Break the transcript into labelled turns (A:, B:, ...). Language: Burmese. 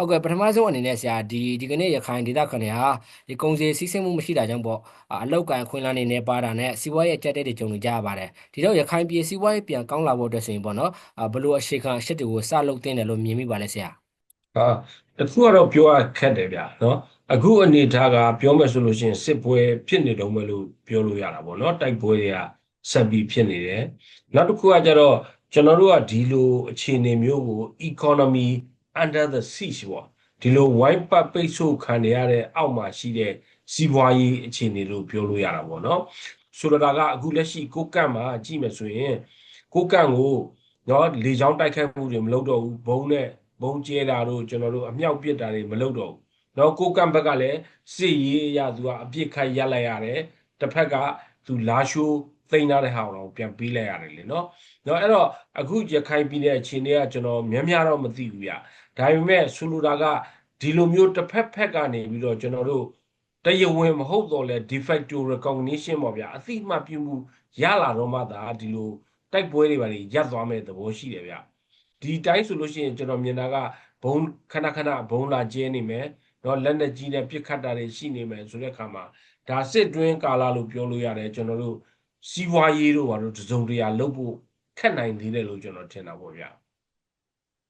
A: ဟုတ်ကဲ့ပထမဆုံးအနေနဲ့ဆရာဒီဒီကနေ့ရခိုင်ဒေသခံတွေဟာဒီကုန်စည်စီးဆင်းမှုမရှိတာကြောင့်ပေါ့အာအလောက်ကန်အခွင့်အလမ်းတွေနဲ့ပါတာနဲ့စီးပွားရေးအကျပ်တဲ့တွေကြုံနေကြရပါတယ်ဒီတော့ရခိုင်ပြည်စီးပွားရေးပြန်ကောင်းလာဖို့အတွက်ဆိုရင်ပေါ့နော်အာဘယ်လိုအခြေခံအချက်တွေကိုစလုပ်သင့်တယ်လို့မြင်မိပါလဲဆရာ
B: ဟာတခုကတော့ပြောရခက်တယ်ဗျာနော်အခုအနေထားကပြောမယ်ဆိုလို့ရှိရင်စစ်ပွဲဖြစ်နေတော့မယ်လို့ပြောလို့ရတာပေါ့နော်တိုက်ပွဲတွေကဆက်ပြီးဖြစ်နေတယ်နောက်တစ်ခုကကျတော့ကျွန်တော်တို့ကဒီလိုအခြေအနေမျိုးကို economy under the siege ပေါ့ဒီလို wipe out ပိတ်ဆို့ခံရတဲ့အောက်မှာရှိတဲ့စီးပွားရေးအခြေအနေလို့ပြောလို့ရတာပေါ့နော်ဆိုလိုတာကအခုလက်ရှိကိုကန့်မှာကြည့်မယ်ဆိုရင်ကိုကန့်ကိုနော်လေကြောင်းတိုက်ခိုက်မှုတွေမလုပ်တော့ဘူးဘုံနဲ့ဘုံကျဲတာတို့ကျွန်တော်တို့အမြောက်ပစ်တာတွေမလုပ်တော့ဘူး။နော်ကိုကန့်ဘက်ကလည်းစစ်ရေးအရသူကအပြစ်ခတ်ရက်လိုက်ရတယ်။တစ်ဖက်ကသူလာရှိုး သိမ်းထားတဲ့ဟာကိုတော့ပြန်ပေးလိုက်ရတယ်လေနော်။နော်အဲ့တော့အခုရခိုင်ပြည်နယ်အခြေအနေကကျွန်တော်များများတော့မသိဘူးဗျ။ဒါပေမဲ့ဆိုလိုတာကဒီလိုမျိုးတစ်ဖက်ဖက်ကနေပြီးတော့ကျွန်တော်တို့တရားဝင်မဟုတ်တော့လဲ de facto recognition ပေါ့ဗျာအသိမှတ်ပြုမှုရလာတော့မှသာဒီလိုတိုက်ပွဲတွေပါတွေရပ်သွားမဲ့သဘောရှိတယ်ဗျဒီတိုင်းဆိုလို့ရှိရင်ကျွန်တော်မြင်တာကဘုံခဏခဏဘုံလာကျဲနေမယ်တော့လက်နဲ့ကြီးနဲ့ပြစ်ခတ်တာတွေရှိနေမယ်ဆိုတဲ့အခါမှာဒါစစ်တွင်းကာလာလို့ပြောလို့ရတယ်ကျွန်တော်တို့ စီးပွားရေးတို့ဘာလို့တစုံတရာလုပ်ဖို့ခက်နိုင်သေးတယ်လို့ကျွန်တော်ထင်တာပေါ့ဗျာ